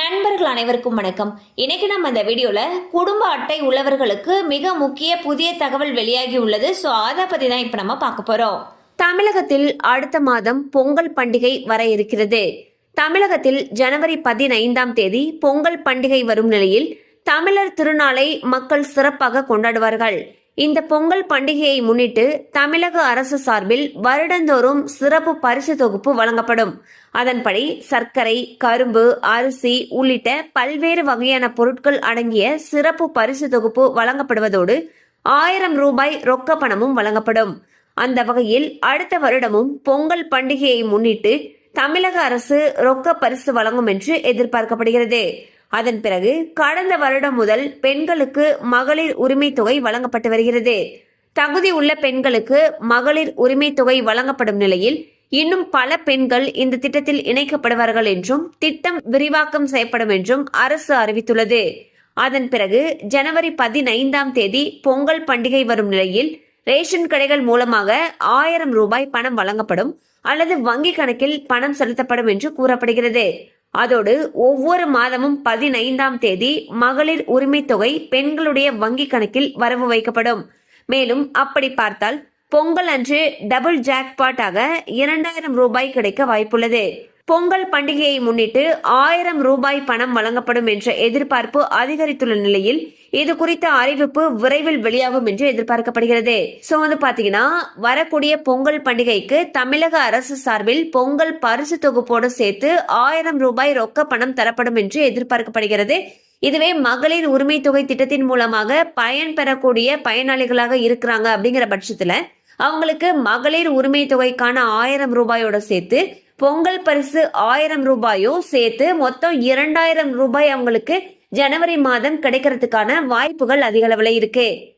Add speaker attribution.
Speaker 1: நண்பர்கள் அனைவருக்கும் வணக்கம். இன்னைக்கு நம்ம இந்த வீடியோல குடும்ப அட்டை உள்ளவர்களுக்கு மிக முக்கிய புதிய தகவல் வெளியாகி உள்ளது. ஸோ அதை பத்தி தான் இப்போ நம்ம பார்க்க போறோம். தமிழகத்தில் அடுத்த மாதம் பொங்கல் பண்டிகை வர இருக்கிறது. தமிழகத்தில் ஜனவரி பதினைந்தாம் தேதி பொங்கல் பண்டிகை வரும் நிலையில் தமிழர் திருநாளை மக்கள் சிறப்பாக கொண்டாடுவார்கள். இந்த பொங்கல் பண்டிகையை முன்னிட்டு தமிழக அரசு சார்பில் வருடந்தோறும் சிறப்பு பரிசு தொகுப்பு வழங்கப்படும். அதன்படி சர்க்கரை கரும்பு அரிசி உள்ளிட்ட பல்வேறு வகையான பொருட்கள் அடங்கிய சிறப்பு பரிசு தொகுப்பு வழங்கப்படுவதோடு ஆயிரம் ரூபாய் ரொக்க பணமும் வழங்கப்படும். அந்த வகையில் அடுத்த வருடமும் பொங்கல் பண்டிகையை முன்னிட்டு தமிழக அரசு ரொக்க பரிசு வழங்கும் என்று எதிர்பார்க்கப்படுகிறது. அதன் பிறகு கடந்த வருடம் முதல் பெண்களுக்கு மகளிர் உரிமை தொகை வழங்கப்பட்டு வருகிறது. தகுதி உள்ள பெண்களுக்கு மகளிர் உரிமை தொகை வழங்கப்படும் நிலையில் இன்னும் பல பெண்கள் இந்த திட்டத்தில் இணைக்கப்படுவார்கள் என்றும் திட்டம் விரிவாக்கம் செய்யப்படும் என்றும் அரசு அறிவித்துள்ளது. அதன் பிறகு ஜனவரி பதினைந்தாம் தேதி பொங்கல் பண்டிகை வரும் நிலையில் ரேஷன் கடைகள் மூலமாக ஆயிரம் ரூபாய் பணம் வழங்கப்படும் அல்லது வங்கி கணக்கில் பணம் செலுத்தப்படும் என்று கூறப்படுகிறது. அதோடு ஒவ்வொரு மாதமும் பதினைந்தாம் தேதி மகளிர் உரிமை தொகை பெண்களுடைய வங்கி கணக்கில் வரவு வைக்கப்படும். மேலும் அப்படி பார்த்தால் பொங்கல் அன்று டபுள் ஜாக்பாட்டாக இரண்டாயிரம் ரூபாய் கிடைக்க வாய்ப்புள்ளது. பொங்கல் பண்டிகையை முன்னிட்டு ஆயிரம் ரூபாய் பணம் வழங்கப்படும் என்ற எதிர்பார்ப்பு அதிகரித்துள்ள நிலையில் இது குறித்த அறிவிப்பு விரைவில் வெளியாகும் என்று எதிர்பார்க்கப்படுகிறது. சோ வந்து பாத்தீங்கன்னா வரக்கூடிய பொங்கல் பண்டிகைக்கு தமிழக அரசு சார்பில் பொங்கல் பரிசு தொகுப்போடு சேர்த்து ஆயிரம் ரூபாய் ரொக்க பணம் தரப்படும் என்று எதிர்பார்க்கப்படுகிறது. இதுவே மகளிர் உரிமை தொகை திட்டத்தின் மூலமாக பயன் பெறக்கூடிய பயனாளிகளாக இருக்கிறாங்க அப்படிங்கிற பட்சத்துல அவங்களுக்கு மகளிர் உரிமை தொகைக்கான ஆயிரம் ரூபாயோட சேர்த்து பொங்கல் பரிசு ஆயிரம் ரூபாயும் சேர்த்து மொத்தம் இரண்டாயிரம் ரூபாய் அவங்களுக்கு ஜனவரி மாதம் கிடைக்கிறதுக்கான வாய்ப்புகள் அதிக அளவில் இருக்கு.